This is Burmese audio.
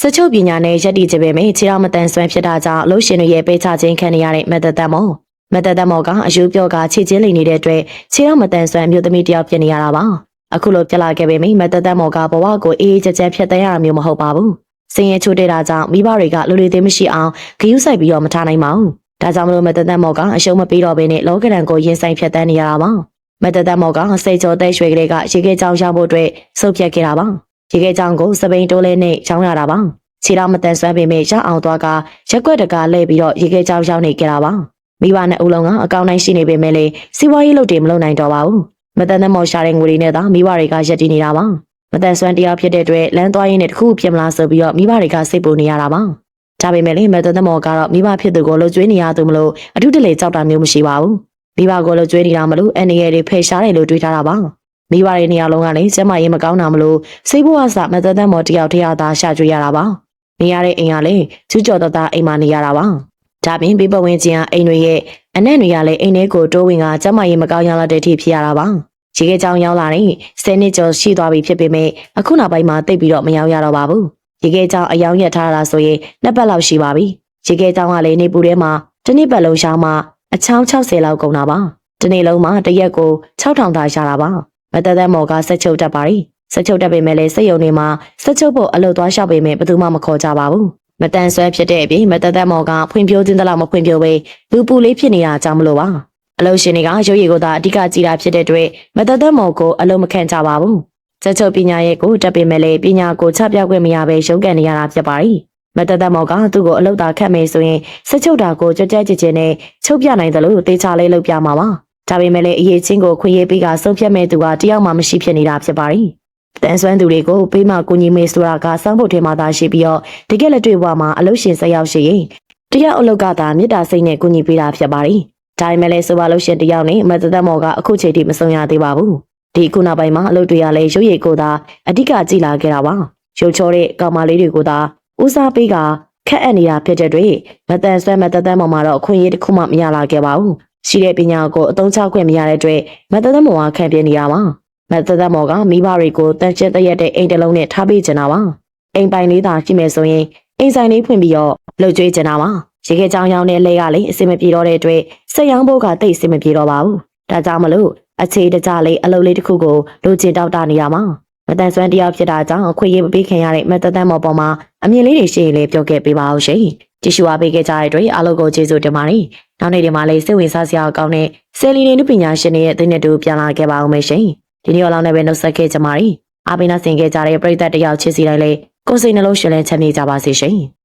စချုပ်ပညာနဲ့ရက်တီချပေမဲ့ခြေတော်မတန်ဆွမ်းဖြစ်တာကြောင့်အလို့ရှင်တွေရဲ့ပေးချခြင်းခံနေရတဲ့မက်သက်သက်မောမက်သက်သက်မောကအယူပြောကခြေချင်းလိမ်နေတဲ့အတွက်ခြေတော်မတန်ဆွမ်းမျိုးသမီးတယောက်ဖြစ်နေရတာပါအခုလိုပြလာခဲ့ပေမဲ့မက်သက်သက်မောကဘဝကိုအေးအေးချမ်းချမ်းဖြတ်သန်းရတာမျိုးမဟုတ်ပါဘူးစင်ရဲချိုးတဲ့တာကြောင့်မိဘတွေကလူတွေသေးမရှိအောင်ဂယုစိုက်ပြီးတော့မထားနိုင်ပါဘူးဒါကြောင့်မလို့မက်သက်သက်မောကအရှုံးမပေးတော့ဘဲနဲ့လောကဒဏ်ကိုရင်ဆိုင်ဖြတ်သန်းနေရတာပါမက်သက်သက်မောကစိတ်ကြောတဲ့ရွှေကလေးကရေခဲကြောင်ရောက်ဖို့အတွက်ဆုတ်ဖြတ်ခဲ့တာပါ ရေခဲကြောင်ကိုစပိန်တိုးလဲနဲ့ချောင်းရတာပါခြေတော်မတန်ဆွမ်းပေမဲ့ရအောင်သွားကရက်ွက်တကားလဲပြီးတော့ရေခဲကြောင်ရောက်နေကြတာပါမိဘနဲ့အုပ်လုံးကအကောင်းတိုင်းရှိနေပေမဲ့လေစီးပွားရေးလုပ်တယ်မလုပ်နိုင်တော့ပါဘူးမတန်တဲ့မော်ရှာတဲ့ငွေတွေနဲ့သာမိဘတွေကရက်တည်နေတာပါမတန်ဆွမ်းတရားဖြစ်တဲ့အတွက်လမ်းသွားရင်းနဲ့တခုဖြစ်မလားဆိုပြီးတော့မိဘတွေကစိတ်ပူနေရတာပါဒါပေမဲ့လေမတန်တဲ့မော်ကတော့မိဘဖြစ်သူကိုလှုပ်ကြွေးနေရသူမလို့အထုတလေကြောက်တာမျိုးမရှိပါဘူးမိဘကိုလှုပ်ကြွေးနေတာမလို့အန်ရတွေဖယ်ရှားတယ်လို့တွေးထားတာပါ မိဘတွေနေရာလုံးကလည်းကျမရေးမကောင်းတာမလို့စိတ်ဘဝဆမတန်တဲ့မော်တယောက်တယောက်သာရှာကြွေးရတာပါနေရတဲ့အိမ်ကလည်းကျူးကျော်တသားအိမ်မှာနေရတာပါ။ဒါပြင်ဘေးပဝင်းချင်းကအိမ်တွေရဲ့အနက်တွေကလည်းအိမ်ထဲကိုတိုးဝင်ကကျမကြီးမကောင်းရလာတဲ့အထိဖြစ်ရတာပါ။ရေခဲချောင်းရောက်လာတဲ့ဆယ်နှစ်ကျော်ရှိသွားပြီဖြစ်ပေမဲ့အခုနောက်ပိုင်းမှာတိတ်ပြီးတော့မရောက်ရတော့ပါဘူး။ရေခဲချောင်းအယောင်ရက်ထားတာဆိုရင်နှစ်ပတ်လောက်ရှိပါပြီ။ရေခဲချောင်းကလည်းနေပူထဲမှာတစ်နှစ်ပတ်လုံးရှောင်းမှအချောင်း60လောက်ကုန်တာပါ။ဒီနေ့လုံးမှာတစ်ရက်ကို6000သာရတာပါ။ မတသက်မော်ကဆက်ချုပ်တတ်ပါရီ။ဆက်ချုပ်တတ်ပေမဲ့လည်းစိတ်ယုံနေမှာဆက်ချုပ်ဖို့အလုပ်သွားလျှောက်ပေမဲ့ဘယ်သူမှမခေါ်ကြပါဘူးမတန်ဆွဲဖြစ်တဲ့အပြင်မတသက်မော်ကဖွံ့ဖြိုးခြင်းတလောက်မဖွံ့ဖြိုးပဲလူပူလေးဖြစ်နေတာကြောင့်မလို့ပါအလုပ်ရှင်တွေကရုပ်ရည်ကိုသာအဓိကကြည်တာဖြစ်တဲ့အတွက်မတသက်မော်ကိုအလုပ်မခံကြပါဘူးဆက်ချုပ်ပညာရဲ့ကိုတက်ပေမဲ့လည်းပညာကိုချပြခွင့်မရဘဲရုန်းကန်နေရတာဖြစ်ပါရီမတသက်မော်ကသူ့ကိုအလုပ်သာခတ်မယ်ဆိုရင်ဆက်ချုပ်တာကိုကြွကြဲကြည်ချင်းနဲ့ချုပ်ပြနိုင်တယ်လို့တေချာလေးလုပ်ပြမှာပါ ဒါပေမဲ့လည်းအရေးချင်းကိုခွင့်ရေးပေးကဆုံးဖြတ်မဲ့သူကတယောက်မှမရှိဖြစ်နေတာဖြစ်ပါရီတန်ဆွမ်းသူတွေကိုပေးမကူညီမေးဆိုတာကစောင့်ဖို့ထဲမှာသာရှိပြီးတော့တကယ်လက်တွေ့ဘဝမှာအလုပ်ရှင်ဆက်ရောက်ရှိရင်တယောက်အလုပ်ကသာမေတ္တာစိတ်နဲ့ကူညီပေးတာဖြစ်ပါရီဒါပေမဲ့လည်းဆိုပါလို့ရှင်တယောက်နဲ့မတသက်မော်ကအခုချိန်ထိမဆုံးရသေးပါဘူးဒီခုနောက်ပိုင်းမှာအလုပ်တွေကလည်းရုပ်ရည်ကိုသာအဓိကကြည်လာခဲ့တာပါရုပ်ချောတဲ့ကောင်မလေးတွေကိုသာဦးစားပေးကခက်အပ်နေတာဖြစ်တဲ့တွေ့မတန်ဆွမ်းမတသက်မော်မှာတော့အခွင့်အရေးတစ်ခုမှမရလာခဲ့ပါဘူး ရှိတဲ့ပညာကိုအသုံးချခွင့်မရတဲ့အတွက်မတသက်မော်ကခံပြနေတာပါမတသက်မော်ကမိဘတွေကိုတန်ကျက်တရက်တဲ့အိမ်တစ်လုံးနဲ့ထားပေးချင်တာပါအိမ်ပိုင်လေးသာရှိမယ်ဆိုရင်အိမ်ဆိုင်လေးဖွင့်ပြီးတော့လှုပ်ကြွေးချင်တာပါရေခဲချောင်းရောင်းတဲ့လဲကလည်းအဆင်မပြေတော့တဲ့အတွက်ဆက်ရောင်းဖို့ကတိတ်အဆင်မပြေတော့ပါဘူးဒါကြောင့်မလို့အခြေတကြလေးအလုပ်လေးတစ်ခုကိုလိုချင်တောက်တာနေတာမှာမတန်ဆွမ်းတရားဖြစ်တာကြောင့်အခွင့်အရေးမပေးခင်ရတဲ့မတသက်မော်ပေါ်မှာအမြင်လေးတွေရှိရင်လည်းပြောခဲ့ပေးပါအောင်ရှင်ကြည့်ရှုအားပေးခဲ့ကြတဲ့အတွက်အားလုံးကိုကျေးဇူးတင်ပါတယ် နောက်နေ့ဒီမှာလေးစိတ်ဝင်စားစရာကောင်းတဲ့ဆယ်လီနေနုပညာရှင်တွေရဲ့သိတဲ့တူပြန်လာခဲ့ပါအောင်မယ်ရှင်ဒီနေ့အလောင်းနဲ့ပဲနှုတ်ဆက်ခဲ့ကြပါရီအားပေးနာဆင်ခဲ့ကြတဲ့ပရိသတ်တယောက်ချစ်စီတိုင်းလေးကိုယ်စိတ်နှလုံးရှင်လန်းချမ်းမြေ့ကြပါစေရှင်